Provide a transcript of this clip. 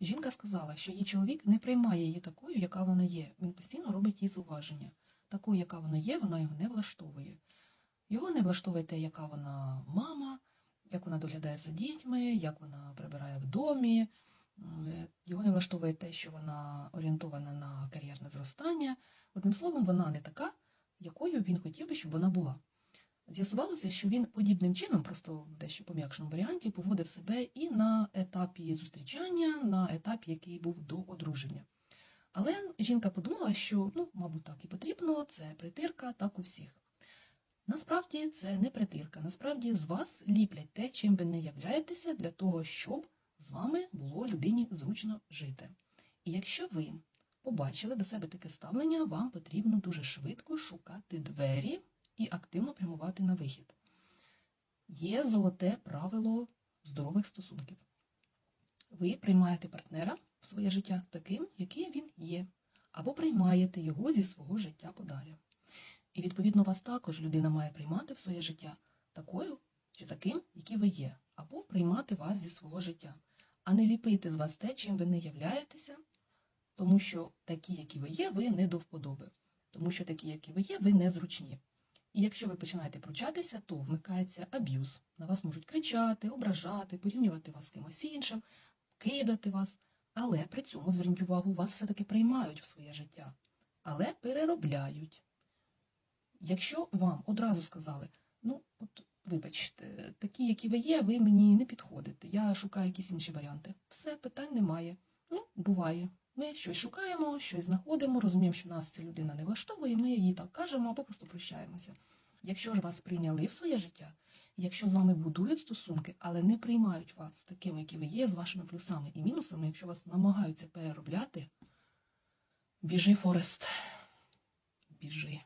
жінка сказала, що її чоловік не приймає її такою, яка вона є. Він постійно робить їй зауваження. Такою, яка вона є, вона його не влаштовує. Його не влаштовує те, яка вона мама, як вона доглядає за дітьми, як вона прибирає в домі. Е, Його не влаштовує те, що вона орієнтована на кар'єрне зростання. Одним словом, вона не така, якою він хотів би, щоб вона була. З'ясувалося, що він подібним чином, просто в дещо пом'якшеному варіанті, поводив себе і на етапі зустрічання, на етапі, який був до одруження. Але жінка подумала, що, ну, мабуть, так і потрібно, це притирка, так у всіх. Насправді це не притирка. Насправді з вас ліплять те, чим ви не являєтеся, для того, щоб з вами було людині зручно жити. І якщо ви побачили до себе таке ставлення, вам потрібно дуже швидко шукати двері і активно прямувати на вихід. Є золоте правило здорових стосунків. Ви приймаєте партнера в своє життя таким, який він є, або приймаєте його зі свого життя подалі. І відповідно вас також людина має приймати в своє життя такою чи таким, який ви є, або приймати вас зі свого життя, а не ліпити з вас те, чим ви не являєтеся, тому що такі, які ви є, ви не до вподоби, тому що такі, які ви є, ви незручні. І якщо ви починаєте пручатися, то вмикається аб'юз. На вас можуть кричати, ображати, порівнювати вас з кимось іншим, кидати вас. Але при цьому, зверніть увагу, вас все-таки приймають в своє життя, але переробляють. Якщо вам одразу сказали, ну, от вибачте, такі, які ви є, ви мені не підходите, я шукаю якісь інші варіанти. Все, питань немає. Ну, буває. Ми щось шукаємо, щось знаходимо, розуміємо, що нас ця людина не влаштовує, ми її так кажемо або просто прощаємося. Якщо ж вас прийняли в своє життя, якщо з вами будують стосунки, але не приймають вас такими, які ви є, з вашими плюсами і мінусами, якщо вас намагаються переробляти, біжи, Форест, біжи.